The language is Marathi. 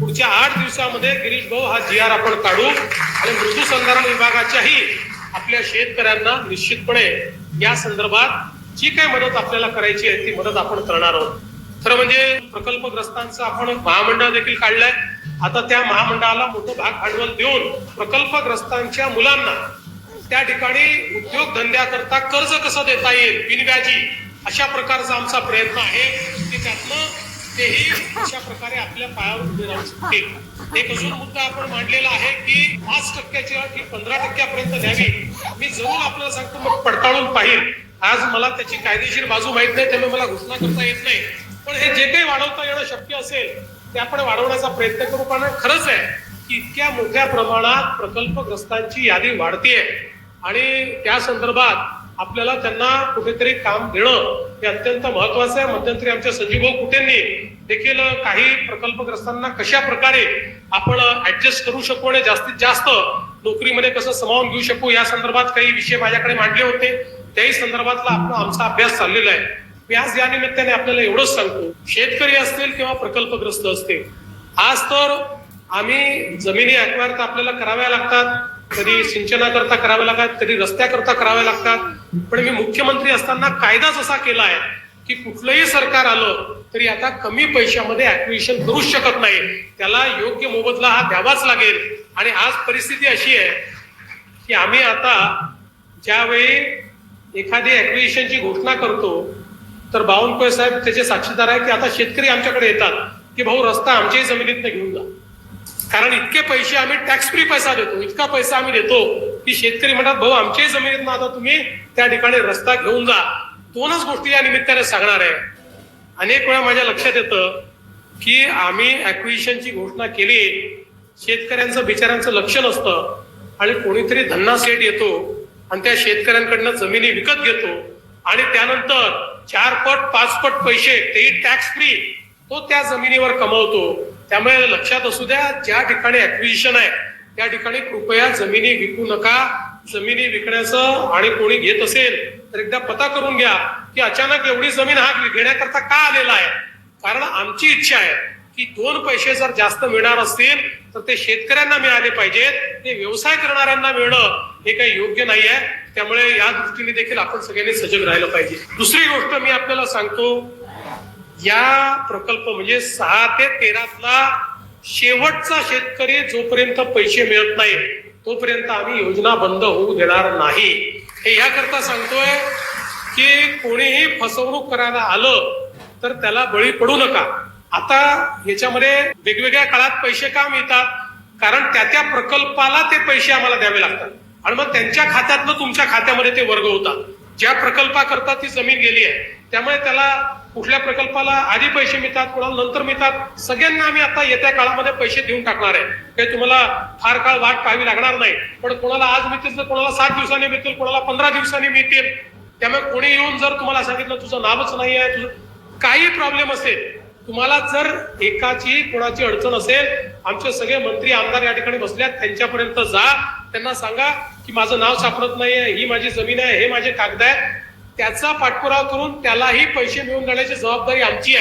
पुढच्या आठ दिवसामध्ये गिरीश भाऊ हा जी आर आपण काढू आणि मृदू संधारण विभागाच्याही आपल्या शेतकऱ्यांना निश्चितपणे या संदर्भात जी काही मदत आपल्याला करायची आहे ती मदत आपण करणार आहोत. खरं म्हणजे प्रकल्पग्रस्तांचं आपण महामंडळ देखील काढलंय. आता त्या महामंडळाला मोठं भाग भांडवल देऊन प्रकल्पग्रस्तांच्या मुलांना त्या ठिकाणी उद्योगधंद्याकरता कर्ज कसं देता येईल बिनव्याजी अशा प्रकारचा आमचा प्रयत्न आहे. की तेही अशा प्रकारे आपल्या पायावर उभे राहू शकतील. एक अजून मुद्दा आपण मांडलेला आहे की पाच टक्क्याची अट पंधरा टक्क्यापर्यंत न्यावी. मी जरूर आपल्याला सांगतो मग पडताळून पाहिजे आज मला त्याची कायदेशीर बाजू माहीत नाही त्यामुळे मला घोषणा करता येत नाही. पण हे जे काही वाढवता येणं शक्य असेल ते आपण वाढवण्याचा प्रयत्न करू. पण खरंच आहे की इतक्या मोठ्या प्रमाणात प्रकल्पग्रस्तांची यादी वाढतीये. आणि त्या संदर्भात आपल्याला त्यांना कुठेतरी काम देणं हे अत्यंत महत्वाचं आहे. मध्यंतरी आमच्या संजीवभाऊ कुटेंनी देखील काही प्रकल्पग्रस्तांना कशा प्रकारे आपण ऍडजस्ट करू शकू आणि जास्तीत जास्त नोकरीमध्ये कसं समावून घेऊ शकू या संदर्भात काही विषय माझ्याकडे मांडले होते. त्याही संदर्भातला आपला आमचा अभ्यास चाललेला आहे. मी आज या निमित्ताने आपल्याला एवढंच सांगतो शेतकरी असतील किंवा प्रकल्पग्रस्त असतील आज तर आम्ही जमिनी अक्वायर तर आपल्याला कराव्या लागतात कधी सिंचनाकरता कराव्या लागतात कधी रस्त्याकरता कराव्या लागतात पण मी मुख्यमंत्री असताना कायदाच असा केला आहे की कुठलंही सरकार आलं तरी आता कमी पैशामध्ये ऍक्विशन करूच शकत नाही. त्याला योग्य मोबदला हा द्यावाच लागेल. आणि आज परिस्थिती अशी आहे की आम्ही आता ज्यावेळी एखादी ऍक्विशनची घोषणा करतो तर बावनकुळे साहेब त्याचे साक्षीदार आहे की आता शेतकरी आमच्याकडे येतात की भाऊ रस्ता आमच्याही जमिनीतनं घेऊन जा. कारण इतके पैसे आम्ही टॅक्स फ्री पैसा देतो इतका पैसा आम्ही देतो की शेतकरी म्हणतात भाऊ आमच्याही जमिनीतनं आता तुम्ही त्या ठिकाणी रस्ता घेऊन जा. दोनच गोष्टी या निमित्ताने सांगणार आहे? अनेक वेळा माझ्या लक्षात येतं की आम्ही ॲक्विशनची घोषणा केली शेतकऱ्यांचं बिचाऱ्यांचं लक्ष नसतं आणि कोणीतरी धन्ना सेट येतो आणि त्या शेतकऱ्यांकडनं जमिनी विकत घेतो आणि त्यानंतर चार पट पाच पट पैसे तेही टॅक्स फ्री तो त्या जमिनीवर कमवतो. त्यामुळे लक्षात असू द्या ज्या ठिकाणी ऍक्विजिशन आहे त्या ठिकाणी कृपया जमिनी विकू नका. जमिनी विकण्याचं आणि कोणी घेत असेल तर एकदा पता करून घ्या की अचानक एवढी जमीन हा घेण्याकरता का आलेला आहे? कारण आमची इच्छा आहे की दोन पैसे जर जास्त मिळणार असतील तर ते शेतकऱ्यांना मिळाले पाहिजेत ते व्यवसाय करणाऱ्यांना मिळणं हे काही योग्य नाही आहे. त्यामुळे या दृष्टीने देखील आपण सगळ्यांनी सजग राहिलं पाहिजे. दुसरी गोष्ट मी आपल्याला सांगतो या प्रकल्प म्हणजे सहा ते तेरातला शेवटचा शेतकरी जोपर्यंत पैसे मिळत नाही तोपर्यंत आम्ही योजना बंद होऊ देणार नाही. हे याकरता सांगतोय की कोणीही फसवणूक करायला आलं तर त्याला बळी पडू नका. आता याच्यामध्ये वेगवेगळ्या काळात पैसे का मिळतात? कारण त्या त्या प्रकल्पाला ते पैसे आम्हाला द्यावे लागतात. आणि मग त्यांच्या खात्यातनं तुमच्या खात्यामध्ये ते वर्ग होतात. ज्या प्रकल्पाकरता ती जमीन गेली आहे त्यामुळे त्याला कुठल्या प्रकल्पाला आधी पैसे मिळतात कोणाला नंतर मिळतात सगळ्यांना आम्ही आता येत्या काळामध्ये पैसे देऊन टाकणार आहे. काही तुम्हाला फार काळ वाट पाहावी लागणार नाही. पण कोणाला आज मिळतील तर कोणाला सात दिवसांनी मिळतील कोणाला पंधरा दिवसांनी मिळतील. त्यामुळे कोणी येऊन जर तुम्हाला सांगितलं तुझं नावच नाही आहे तुझं काही प्रॉब्लेम असेल. तुम्हाला जर एकाची कोणाची अडचण असेल आमचे सगळे मंत्री आमदार या ठिकाणी बसल्यात त्यांच्यापर्यंत जा. त्यांना सांगा की माझं नाव सापडत नाहीये ही माझी जमीन आहे हे माझे कागद आहे त्याचा पाठपुरावा करून त्यालाही पैसे मिळवून देण्याची जबाबदारी आमची आहे.